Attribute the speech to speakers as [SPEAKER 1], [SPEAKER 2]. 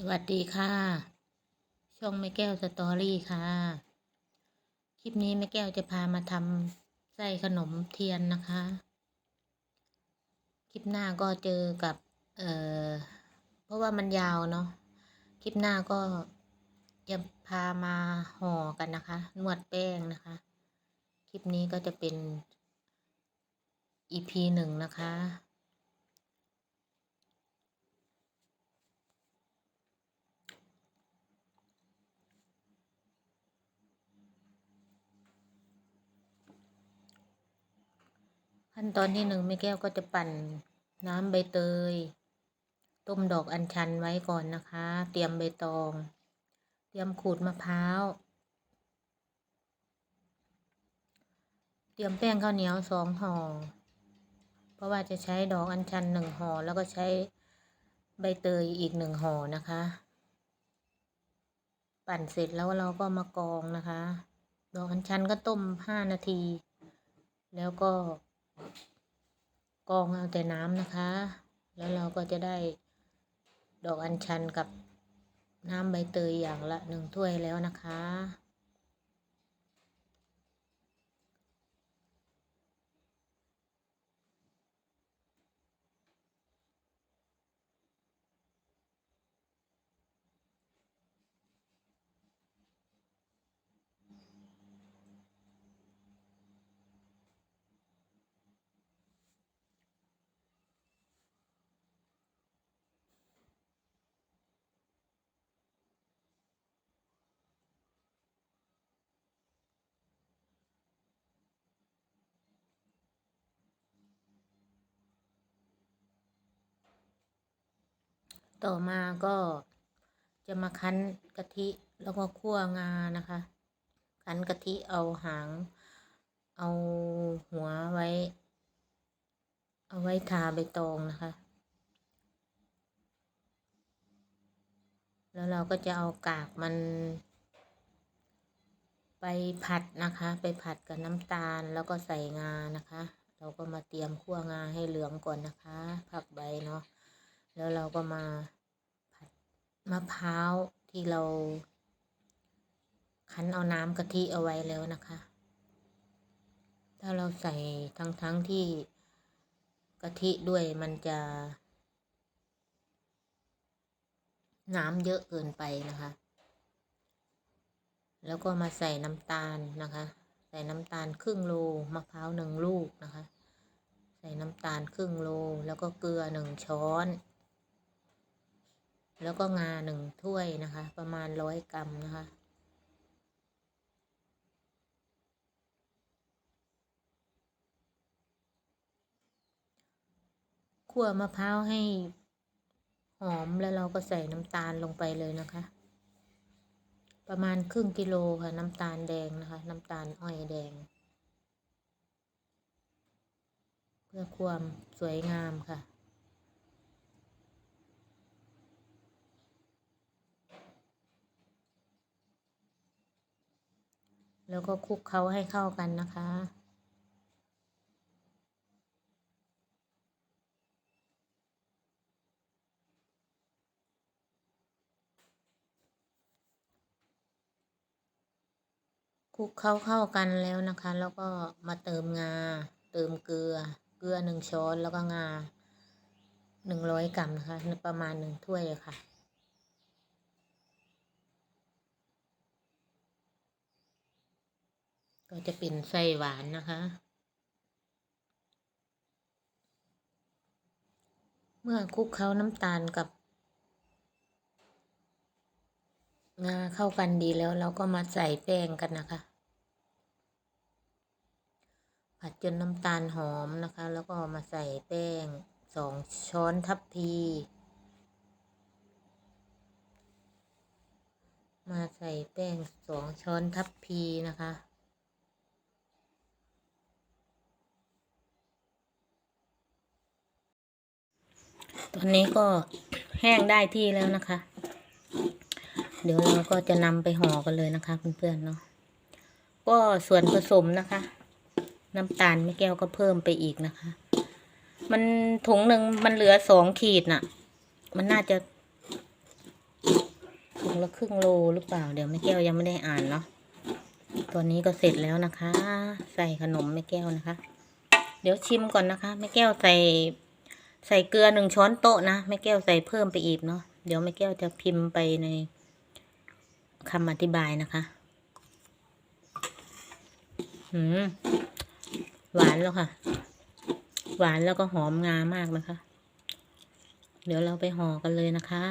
[SPEAKER 1] สวัสดีค่ะ ช่องแม่แก้วสตอรี่ค่ะ คลิปนี้แม่แก้วจะพามาทำไส้ขนมเทียนนะคะ คลิปหน้าก็เจอกับ เอ่อ เพราะว่ามันยาวเนาะ คลิปหน้าก็จะพามาห่อกันนะคะ นวดแป้งนะคะ คลิปนี้ก็จะเป็น EP หนึ่งนะคะ ขั้นตอนที่หนึ่งแม่แก้วก็จะปั่นน้ำใบเตย ต้มดอกอัญชันไว้ก่อนนะคะ เตรียมใบตอง เตรียมขูดมะพร้าว เตรียมแป้งข้าวเหนียวสองห่อ เพราะว่าจะใช้ดอกอัญชันหนึ่งห่อแล้วก็ใช้ใบเตยอีกหนึ่งห่อนะคะ ปั่นเสร็จแล้วเราก็มากองนะคะ ดอกอัญชันก็ต้มห้านาที แล้วก็ กองเอาแต่น้ำนะคะ แล้วเราก็จะได้ดอกอัญชันกับน้ำใบเตยอย่างละหนึ่งถ้วยแล้วนะคะ ต่อมาก็จะมาคั้นกะทิแล้วก็คั่วงานะคะ คั้นกะทิเอาหาง เอาหัวไว้ เอาไว้ทาใบตองนะคะ แล้วเราก็จะเอากากมัน ไปผัดนะคะ ไปผัดกับน้ำตาลแล้วก็ใส่งานะคะ เราก็มาเตรียมคั่วงาให้เหลืองก่อนนะคะ ผักใบเนาะแล้วเราก็มา มะพร้าวที่เรา คั้นเอาน้ำกะทิเอาไว้แล้วนะคะ ถ้าเราใส่ทั้งทั้งที่กะทิด้วยมันจะ น้ำเยอะเกินไปนะคะ แล้วก็มาใส่น้ำตาลนะคะ ใส่น้ำตาลครึ่งโลมะพร้าวหนึ่งลูกนะคะ ใส่น้ำตาลครึ่งโลแล้วก็เกลือหนึ่งช้อน แล้วก็งาหนึ่งถ้วยนะคะ ประมาณร้อยกรัมนะคะคั่วมะพร้าวให้หอมแล้วเราก็ใส่น้ำตาลลงไปเลยนะคะ ประมาณครึ่งกิโลค่ะน้ำตาลแดงนะคะ น้ำตาลอ้อยแดง เพื่อความสวยงามค่ะ แล้วก็คลุกเคล้าให้เข้ากันนะคะ คลุกเข้าเข้ากันแล้วนะคะ แล้วก็มาเติมงา เติมเกลือ เกลือหนึ่งช้อนแล้วก็งาหนึ่งร้อยกรัมนะคะ ประมาณหนึ่งถ้วยค่ะ ก็จะเป็นไส้หวานนะคะ เมื่อคลุกเคล้าน้ำตาลกับ งาเข้ากันดีแล้วเราก็มาใส่แป้งกันนะคะ ผัดจนน้ำตาลหอมนะคะ แล้วก็มาใส่แป้งสองช้อนทัพพี มาใส่แป้งสองช้อนทัพพีนะคะ ตอนนี้ก็แห้งได้ที่แล้วนะคะ เดี๋ยวเราก็จะนำไปห่อกันเลยนะคะเพื่อนๆเนาะก็ส่วนผสมนะคะ น้ำตาลแม่แก้วก็เพิ่มไปอีกนะคะ มันถุงหนึ่งมันเหลือสองขีดน่ะ มันน่าจะถุงละครึ่งโลหรือเปล่า เดี๋ยวแม่แก้วยังไม่ได้อ่านเนาะตัวนี้ก็เสร็จแล้วนะคะ ใส่ขนมแม่แก้วนะคะ เดี๋ยวชิมก่อนนะคะแม่แก้วใส่ ใส่เกลือหนึ่งช้อนโต๊ะนะแม่แก้วใส่เพิ่มไปอีกเนาะเดี๋ยวแม่แก้วจะพิมพ์ไปในคำอธิบายนะคะหืมหวานแล้วค่ะ หวานแล้วก็หอมงามากนะคะ เดี๋ยวเราไปห่อกันเลยนะคะ